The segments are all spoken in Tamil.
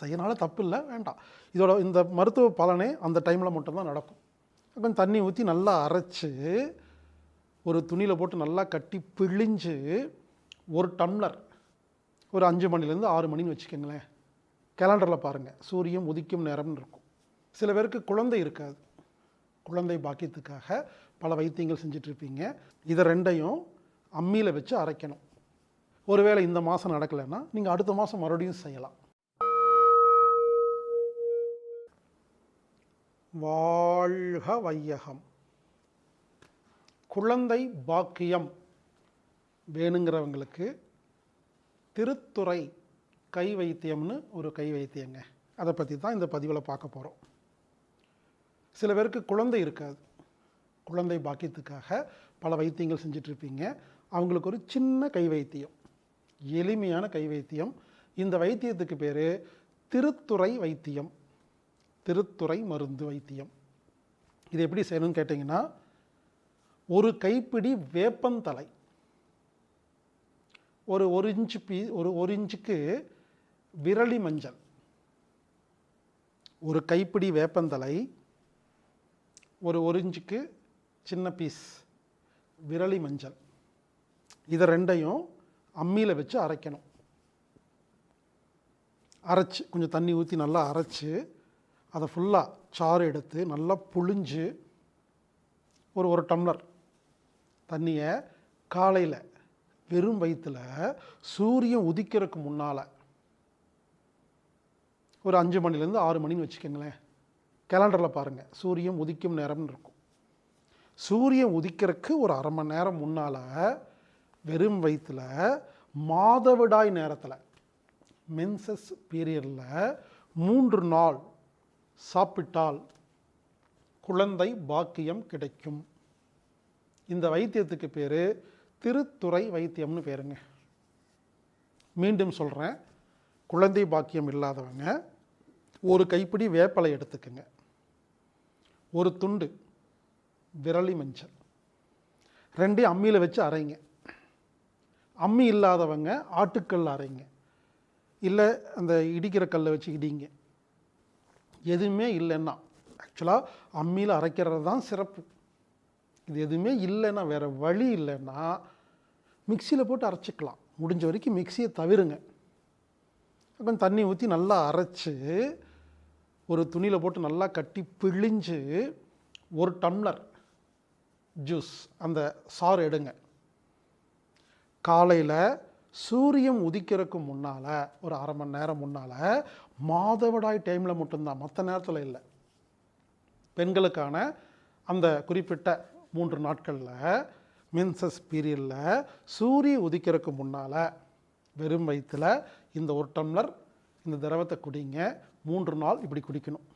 செய்யனால தப்பு இல்லை வேண்டாம். இதோட இந்த மருத்துவ பலனே அந்த டைமில் மட்டும்தான் நடக்கும். அப்புறம் தண்ணி ஊற்றி நல்லா அரைச்சி ஒரு துணியில் போட்டு நல்லா கட்டி பிழிஞ்சு ஒரு டம்ளர் ஒரு அஞ்சு மணிலேருந்து ஆறு மணின்னு வச்சுக்கோங்களேன். கேலண்டரில் பாருங்கள் சூரியன் உதிக்கும் நேரம்னு இருக்கும். சில பேருக்கு குழந்தை இருக்காது. குழந்தை பாக்கியத்துக்காக பல வைத்தியங்கள் செஞ்சிட்ருப்பீங்க. இதை ரெண்டையும் அம்மியில் வச்சு அரைக்கணும். ஒருவேளை இந்த மாதம் நடக்கலைன்னா நீங்கள் அடுத்த மாதம் மறுபடியும் செய்யலாம். வாழ்க வையகம். குழந்தை பாக்கியம் வேணுங்கிறவங்களுக்கு திருத்துறை கை வைத்தியம்னு ஒரு கை வைத்தியங்க. அதை பற்றி தான் இந்த பதிவில் பார்க்க போகிறோம் சில பேருக்கு குழந்தை இருக்காது. குழந்தை பாக்கியத்துக்காக பல வைத்தியங்கள் செஞ்சிட்ருப்பீங்க. அவங்களுக்கு ஒரு சின்ன கை வைத்தியம். எளிமையான கை வைத்தியம். இந்த வைத்தியத்துக்கு பேர் திருத்துறை வைத்தியம். திருத்துறை மருந்து வைத்தியம். இது எப்படி செய்யணும்னு கேட்டிங்கன்னா ஒரு கைப்பிடி வேப்பந்தலை ஒரு ஒரு இன்ச்சு பீ ஒரு ஒரு இன்ச்சுக்கு விரலி மஞ்சள். ஒரு கைப்பிடி வேப்பந்தலை ஒரு ஒரு இன்ச்சுக்கு சின்ன பீஸ் விரலி மஞ்சள். இதை ரெண்டையும் அம்மியில் வச்சு அரைக்கணும். அரைச்சி கொஞ்சம் தண்ணி ஊற்றி நல்லா அரைச்சி அதை ஃபுல்லாக சாறு எடுத்து நல்லா புழிஞ்சு ஒரு ஒரு டம்ளர் தண்ணியை காலையில் வெறும் வயிற்றில் சூரியன் உதிக்கிறதுக்கு முன்னால் ஒரு அஞ்சு மணிலேருந்து ஆறு மணின்னு வச்சுக்கோங்களேன். கேலண்டரில் பாருங்கள் சூரியன் உதிக்கும் நேரம்னு இருக்கும். சூரியன் உதிக்கிறதுக்கு ஒரு அரை மணி நேரம் முன்னால் வெறும் வயிற்றில் மாதவிடாய் நேரத்தில் மென்சஸ் பீரியடில் மூன்று நாள் சாப்பிட்டால் குழந்தை பாக்கியம் கிடைக்கும். இந்த வைத்தியத்துக்கு பேர் திருத்துறை வைத்தியம்னு பேருங்க. மீண்டும் சொல்கிறேன் குழந்தை பாக்கியம் இல்லாதவங்க ஒரு கைப்பிடி வேப்பலை எடுத்துக்கோங்க. ஒரு துண்டு விரலி மஞ்சள். ரெண்டையும் அம்மியில் வச்சு அரைங்க. அம்மி இல்லாதவங்க ஆட்டுக்கல் அரைங்க. இல்லை அந்த இடிக்கிற கல்லை வச்சு இடிங்க. எதுவுமே இல்லைன்னா ஆக்சுவலாக அம்மியில் அரைக்கிறது தான் சிறப்பு. இது எதுவுமே இல்லைன்னா வேறு வழி இல்லைன்னா மிக்சியில் போட்டு அரைச்சிக்கலாம். முடிஞ்ச வரைக்கும் மிக்சியை தவிருங்க. கொஞ்சம் தண்ணி ஊற்றி நல்லா அரைச்சி ஒரு துணியில் போட்டு நல்லா கட்டி பிழிஞ்சு ஒரு டம்ளர் ஜூஸ் அந்த சாறு எடுங்க. காலையில் சூரியன் உதிக்கிறதுக்கு முன்னால் ஒரு அரை மணி நேரம் முன்னால் மாதவிடாய் டைமில் மட்டும்தான் மற்ற நேரத்தில் இல்லை. பெண்களுக்கான அந்த குறிப்பிட்ட மூன்று நாட்களில் மின்சஸ் பீரியடில் சூரிய உதிக்கிறதுக்கு முன்னால் வெறும் வயிற்றில் இந்த ஒரு டம்ளர் இந்த திரவத்தை குடிங்க. மூன்று நாள் இப்படி குடிக்கணும்.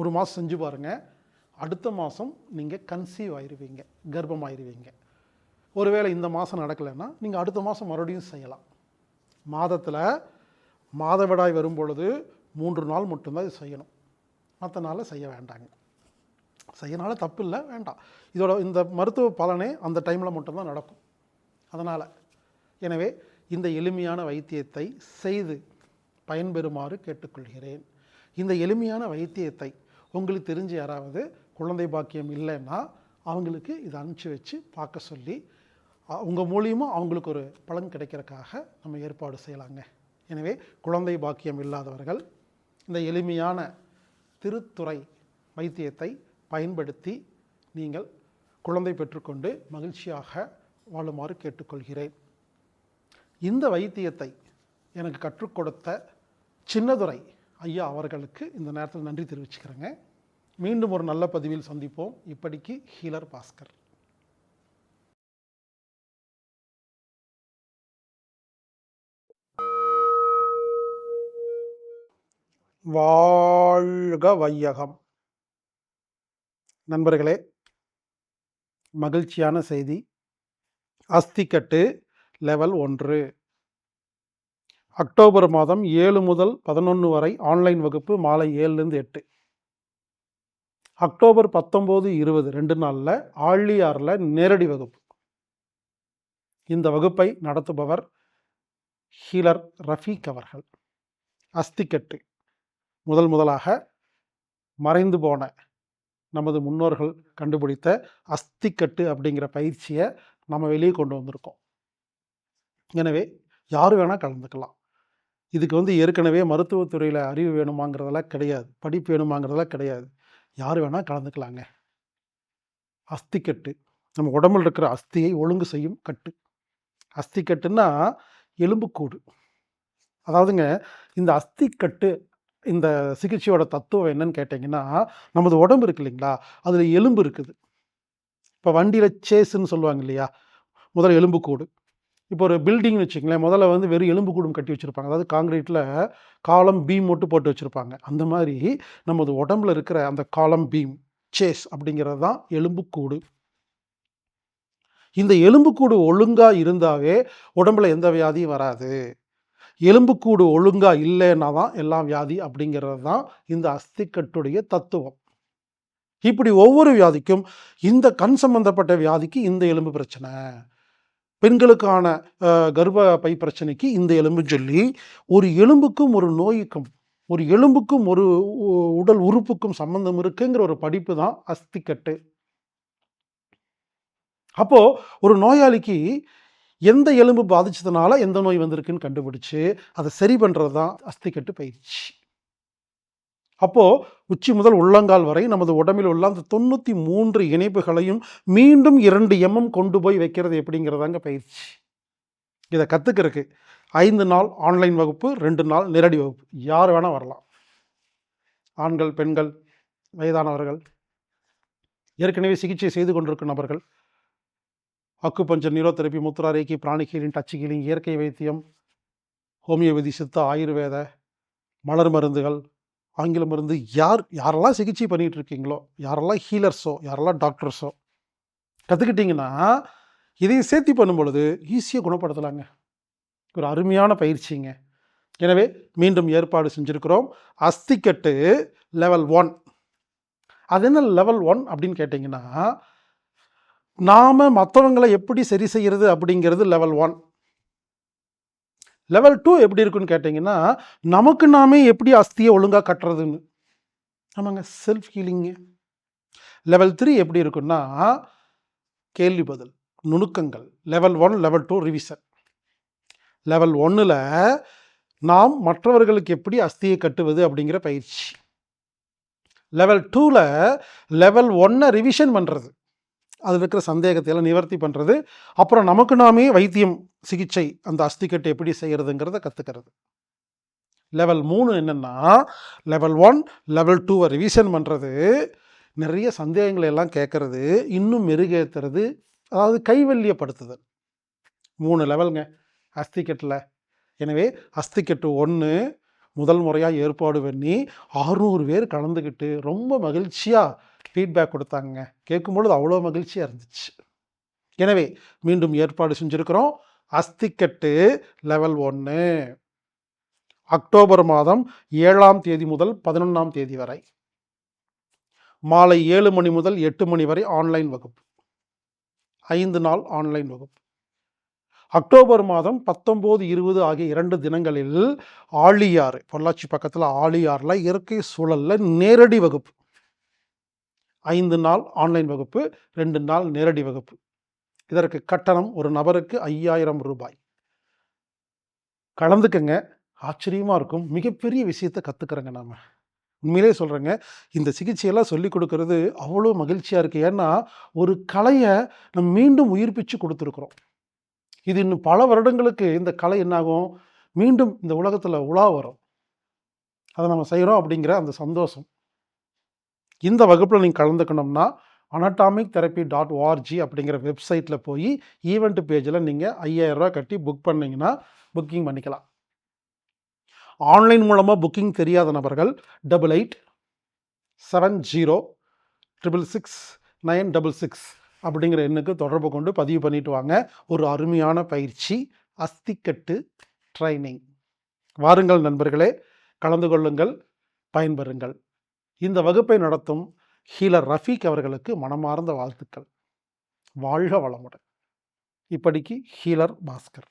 ஒரு மாதம் செஞ்சு பாருங்கள் அடுத்த மாதம் நீங்கள் கன்சீவ் ஆயிடுவீங்க கர்ப்பம் ஆயிடுவீங்க ஒருவேளை இந்த மாதம் நடக்கலைன்னா நீங்கள் அடுத்த மாதம் மறுபடியும் செய்யலாம். மாதத்தில் மாதவிடாய் வரும் பொழுது மூன்று நாள் மட்டும்தான் இது செய்யணும். மற்ற நாளில் செய்ய வேண்டாங்க. செய்யனால தப்பு இல்லை வேண்டாம். இதோட இந்த மருத்துவ பலனே அந்த டைமில் மட்டும்தான் நடக்கும். அதனால் எனவே இந்த எளிமையான வைத்தியத்தை செய்து பயன்பெறுமாறு கேட்டுக்கொள்கிறேன். இந்த எளிமையான வைத்தியத்தை உங்களுக்கு தெரிஞ்ச யாராவது குழந்தை பாக்கியம் இல்லைன்னா அவங்களுக்கு இதை அனுப்பிச்சி வச்சு பார்க்க சொல்லி உங்கள் மூலியமாக அவங்களுக்கு ஒரு பலன் கிடைக்கிறதுக்காக நம்ம ஏற்பாடு செய்யலாங்க. எனவே குழந்தை பாக்கியம் இல்லாதவர்கள் இந்த எளிமையான திருத்துறை வைத்தியத்தை பயன்படுத்தி நீங்கள் குழந்தை பெற்றுக்கொண்டு மகிழ்ச்சியாக வாழுமாறு கேட்டுக்கொள்கிறேன். இந்த வைத்தியத்தை எனக்கு கற்றுக் கொடுத்த சின்னதுரை ஐயா அவர்களுக்கு இந்த நேரத்தில் நன்றி தெரிவிச்சுக்கிறேங்க. மீண்டும் ஒரு நல்ல பதிவில் சந்திப்போம். இப்படிக்கு ஹீலர் பாஸ்கர். வாழ்க வையகம். நண்பர்களே மகிழ்ச்சியான செய்தி. அஸ்திக்கட்டு லெவல் ஒன்று. அக்டோபர் மாதம் ஏழு முதல் பதினொன்று வரை ஆன்லைன் வகுப்பு மாலை ஏழுலேருந்து எட்டு. அக்டோபர் பத்தொம்போது இருபது ரெண்டு நாளில் ஆழியாரில் நேரடி வகுப்பு. இந்த வகுப்பை நடத்துபவர் ஹீலர் ரஃபீக் அவர்கள். அஸ்திக்கட்டு. முதல் முதலாக மறைந்து போன நமது முன்னோர்கள் கண்டுபிடித்த அஸ்திக்கட்டு அப்படிங்கிற பயிற்சியை நம்ம வெளியே கொண்டு வந்திருக்கோம். எனவே யார் வேணால் கலந்துக்கலாம். இதுக்கு வந்து ஏற்கனவே மருத்துவத்துறையில் அறிவு வேணுமாங்கிறதெல்லாம் கிடையாது படிப்பு வேணுமாங்கிறதெல்லாம் கிடையாது. யார் வேணால் கலந்துக்கலாங்க. அஸ்திக்கட்டு நம்ம உடம்புல இருக்கிற அஸ்தியை ஒழுங்கு செய்யும் கட்டு. அஸ்திக்கட்டுன்னா எலும்புக்கூடு. அதாவதுங்க இந்த அஸ்திக்கட்டு இந்த சிகிச்சையோட தத்துவம் என்னன்னு கேட்டிங்கன்னா நமது உடம்பு இருக்கு இல்லைங்களா? அதில் எலும்பு இருக்குது. இப்போ வண்டியில் சேஸுன்னு சொல்லுவாங்க இல்லையா? முதல்ல எலும்புக்கூடு இப்போ ஒரு பில்டிங்னு வச்சுங்களேன் முதல்ல வந்து வெறும் எலும்பு கூடும் கட்டி வச்சுருப்பாங்க. அதாவது காங்கிரீட்டில் காலம் பீம் மட்டும் போட்டு வச்சுருப்பாங்க. அந்த மாதிரி நமது உடம்புல இருக்கிற அந்த காலம் பீம் சேஸ் அப்படிங்கிறது தான் எலும்புக்கூடு இந்த எலும்புக்கூடு ஒழுங்காக இருந்தாவே உடம்புல எந்த வியாதியும் வராது. எலும்புக்கூடு ஒழுங்காக இல்லைன்னா தான் எல்லாம் வியாதி அப்படிங்கிறது தான் இந்த அஸ்திக்கட்டுடைய தத்துவம். இப்படி ஒவ்வொரு வியாதிக்கும் இந்த கண் சம்பந்தப்பட்ட வியாதிக்கு இந்த எலும்பு பிரச்சனை. பெண்களுக்கான கர்ப்ப பை பிரச்சனைக்கு இந்த எலும்பு சொல்லி ஒரு எலும்புக்கும் ஒரு நோய்க்கும் ஒரு எலும்புக்கும் ஒரு உடல் உறுப்புக்கும் சம்பந்தம் இருக்குங்கிற ஒரு படிப்பு தான் அஸ்திக்கட்டு. அப்போது ஒரு நோயாளிக்கு எந்த எலும்பு பாதிச்சதுனால எந்த நோய் வந்திருக்குன்னு கண்டுபிடிச்சு அதை சரி பண்ணுறது தான் அஸ்திக்கட்டு பயிற்சி. அப்போது உச்சி முதல் உள்ளங்கால் வரை நமது உடம்பில் உள்ள அந்த தொண்ணூற்றி மூன்று இணைப்புகளையும் மீண்டும் இரண்டு எம்எம் கொண்டு போய் வைக்கிறது எப்படிங்கிறதாங்க பயிற்சி. இதை கற்றுக்கிறதுக்கு ஐந்து நாள் ஆன்லைன் வகுப்பு ரெண்டு நாள் நேரடி வகுப்பு. யார் வேணால் வரலாம். ஆண்கள் பெண்கள் வயதானவர்கள் ஏற்கனவே சிகிச்சை செய்து கொண்டிருக்கும் நபர்கள் அக்கு பஞ்சர் முத்ரா ரேக்கி பிராணி டச்சு கீலிங் இயற்கை வைத்தியம் ஹோமியோபதி சித்த ஆயுர்வேத மலர் மருந்துகள் ஆங்கில மருந்து யார் யாரெல்லாம் சிகிச்சை பண்ணிகிட்டு இருக்கீங்களோ யாரெல்லாம் ஹீலர்ஸோ யாரெல்லாம் டாக்டர்ஸோ கற்றுக்கிட்டிங்கன்னா இதையும் சேர்த்தி பண்ணும் பொழுது ஈஸியாக குணப்படுத்தலாங்க. ஒரு அருமையான பயிற்சிங்க. எனவே மீண்டும் ஏற்பாடு செஞ்சுருக்கிறோம். அஸ்திக்கட்டு லெவல் ஒன் அது என்ன லெவல் ஒன் அப்படின்னு கேட்டிங்கன்னா நாம் மற்றவங்களை எப்படி சரி செய்கிறது அப்படிங்கிறது லெவல் ஒன் லெவல் டூ எப்படி இருக்குன்னு கேட்டிங்கன்னா நமக்கு நாமே எப்படி அஸ்தியை ஒழுங்காக கட்டுறதுன்னு. ஆமாங்க செல்ஃப் ஹீலிங்கு லெவல் த்ரீ எப்படி இருக்குன்னா கேள்வி பதில் நுணுக்கங்கள். Level one level two revision level ஒன்னில் நாம் மற்றவர்களுக்கு எப்படி அஸ்தியை கட்டுவது அப்படிங்கிற பயிற்சி. லெவல் டூவில் லெவல் ஒன்னை ரிவிஷன் பண்ணுறது அதில் இருக்கிற சந்தேகத்தை எல்லாம் நிவர்த்தி பண்ணுறது அப்புறம் நமக்கு நாமே வைத்தியம் சிகிச்சை அந்த அஸ்திக்கட்டு எப்படி செய்கிறதுங்கிறத கற்றுக்கிறது லெவல் மூணு என்னென்னா லெவல் ஒன் லெவல் டூவை ரிவிஷன் பண்ணுறது நிறைய சந்தேகங்களை எல்லாம் கேட்குறது இன்னும் மெருகேற்றுறது அதாவது கைவல்யப்படுத்துதல். மூணு லெவலுங்க அஸ்திக்கட்டில் எனவே அஸ்திக்கட்டு ஒன்று முதல் முறையாக ஏற்பாடு பண்ணி அறுநூறு பேர் கலந்துக்கிட்டு ரொம்ப மகிழ்ச்சியாக ஃபீட்பேக் கொடுத்தாங்க கேட்கும்பொழுது அவ்வளோ மகிழ்ச்சியாக இருந்துச்சு. எனவே மீண்டும் ஏற்பாடு செஞ்சுருக்கிறோம். அஸ்திக்கட்டு லெவல் ஒன்று அக்டோபர் மாதம் ஏழாம் தேதி முதல் பதினொன்றாம் தேதி வரை. மாலை ஏழு மணி முதல் எட்டு மணி வரை ஆன்லைன் வகுப்பு. ஐந்து நாள் ஆன்லைன் வகுப்பு. அக்டோபர் மாதம் பத்தொம்போது இருபது ஆகிய இரண்டு தினங்களில் ஆழியாறு பொள்ளாச்சி பக்கத்தில் ஆழியாறில் இயற்கை சூழலில் நேரடி வகுப்பு. ஐந்து நாள் ஆன்லைன் வகுப்பு ரெண்டு நாள் நேரடி வகுப்பு. இதற்கு கட்டணம் ஒரு நபருக்கு ஐயாயிரம் ரூபாய். கலந்துக்கங்க. ஆச்சரியமாக இருக்கும். மிகப்பெரிய விஷயத்தை கற்றுக்குறேங்க நாம். உண்மையிலே சொல்கிறேங்க இந்த சிகிச்சையெல்லாம் சொல்லி கொடுக்கறது அவ்வளோ மகிழ்ச்சியாக இருக்குது ஏன்னா ஒரு கலையை நம்ம மீண்டும் உயிர்ப்பிச்சு கொடுத்துருக்குறோம். இது இன்னும் பல வருடங்களுக்கு இந்த கலை என்னாகும்? மீண்டும் இந்த உலகத்தில் உலா வரும். அதை நம்ம செய்கிறோம் அப்படிங்கிற அந்த சந்தோஷம். இந்த வகுப்பில் நீங்கள் கலந்துக்கணும்னா அனட்டாமிக் தெரப்பி டாட் ஓஆர்ஜி அப்படிங்கிற வெப்சைட்டில் போய் ஈவெண்ட் பேஜில் நீங்கள் ஐயாயிரரூவா கட்டி புக் பண்ணிங்கன்னா புக்கிங் பண்ணிக்கலாம். ஆன்லைன் மூலமாக புக்கிங் தெரியாத நபர்கள் double eight seven zero triple six nine double six அப்படிங்கிற எண்ணுக்கு தொடர்பு கொண்டு பதிவு பண்ணிட்டு வாங்க. ஒரு அருமையான பயிற்சி அஸ்திக்கட்டு ட்ரைனிங் வாருங்கள் நண்பர்களே கலந்து கொள்ளுங்கள் பயன்பெறுங்கள். இந்த வகுப்பை நடத்தும் ஹீலர் ரஃபீக் அவர்களுக்கு மனமார்ந்த வாழ்த்துக்கள். வாழ்க வளமுடன். இப்படிக்கு ஹீலர் பாஸ்கர்.